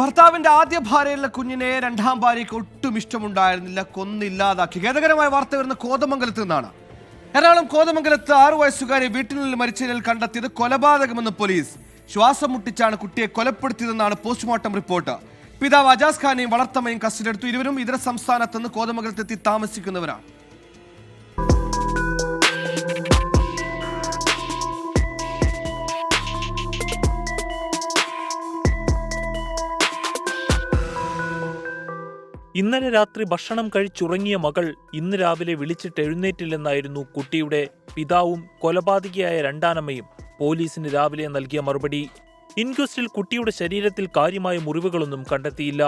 ഭർത്താവിന്റെ ആദ്യ ഭാര്യയിലുള്ള കുഞ്ഞിനെ രണ്ടാം ഭാര്യയ്ക്ക് ഒട്ടും ഇഷ്ടമുണ്ടായിരുന്നില്ല കൊന്നില്ലാതാക്കി. ഖേദകരമായ വാർത്ത വരുന്ന കോതമംഗലത്ത് നിന്നാണ്. എറണാകുളം കോതമംഗലത്ത് ആറു വയസ്സുകാരെ വീട്ടിൽ നിന്ന് മരിച്ച നിലയിൽ കണ്ടെത്തിയത് കൊലപാതകമെന്ന് പോലീസ്. ശ്വാസം മുട്ടിച്ചാണ് കുട്ടിയെ കൊലപ്പെടുത്തിയതെന്നാണ് പോസ്റ്റ്മോർട്ടം റിപ്പോർട്ട്. പിതാവ് അജാസ് ഖാനെയും വളർത്തമ്മയും കസ്റ്റഡി കസ്റ്റഡിയെടുത്തു ഇരുവരും ഇതര സംസ്ഥാനത്ത് നിന്ന് കോതമംഗലത്തെത്തി താമസിക്കുന്നവരാണ്. ഇന്നലെ രാത്രി ഭക്ഷണം കഴിച്ചുറങ്ങിയ മകൾ ഇന്ന് രാവിലെ വിളിച്ചിട്ട് എഴുന്നേറ്റില്ലെന്നായിരുന്നു കുട്ടിയുടെ പിതാവും കൊലപാതകിയായ രണ്ടാനമ്മയും പോലീസിന് രാവിലെ നൽകിയ മറുപടി. ഇൻക്വസ്റ്റിൽ കുട്ടിയുടെ ശരീരത്തിൽ കാര്യമായ മുറിവുകളൊന്നും കണ്ടെത്തിയില്ല.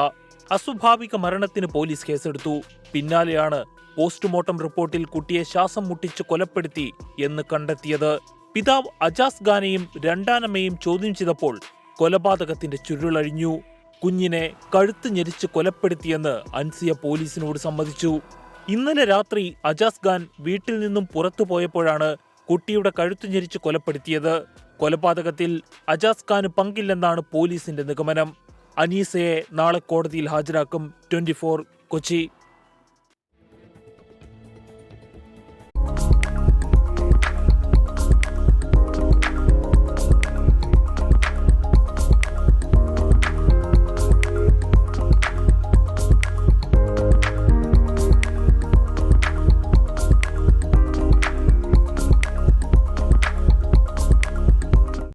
അസ്വാഭാവിക മരണത്തിന് പോലീസ് കേസെടുത്തു. പിന്നാലെയാണ് പോസ്റ്റ്മോർട്ടം റിപ്പോർട്ടിൽ കുട്ടിയെ ശ്വാസം മുട്ടിച്ച് കൊലപ്പെടുത്തി എന്ന് കണ്ടെത്തിയത്. പിതാവ് അജാസ് ഖാനെയും രണ്ടാനമ്മയും ചോദ്യം ചെയ്തപ്പോൾ കൊലപാതകത്തിന്റെ ചുരുളഴിഞ്ഞു. കുഞ്ഞിനെ കഴുത്ത് ഞെരിച്ച് കൊലപ്പെടുത്തിയെന്ന് അൻസിയ പോലീസിനോട് സമ്മതിച്ചു. ഇന്നലെ രാത്രി അജാസ് ഖാൻ വീട്ടിൽ നിന്നും പുറത്തു പോയപ്പോഴാണ് കുട്ടിയുടെ കഴുത്തു ഞെരിച്ച് കൊലപ്പെടുത്തിയത്. കൊലപാതകത്തിൽ അജാസ് ഖാന് പങ്കില്ലെന്നാണ് പോലീസിന്റെ നിഗമനം. അനീസയെ നാളെ കോടതിയിൽ ഹാജരാക്കും. ട്വന്റി കൊച്ചി.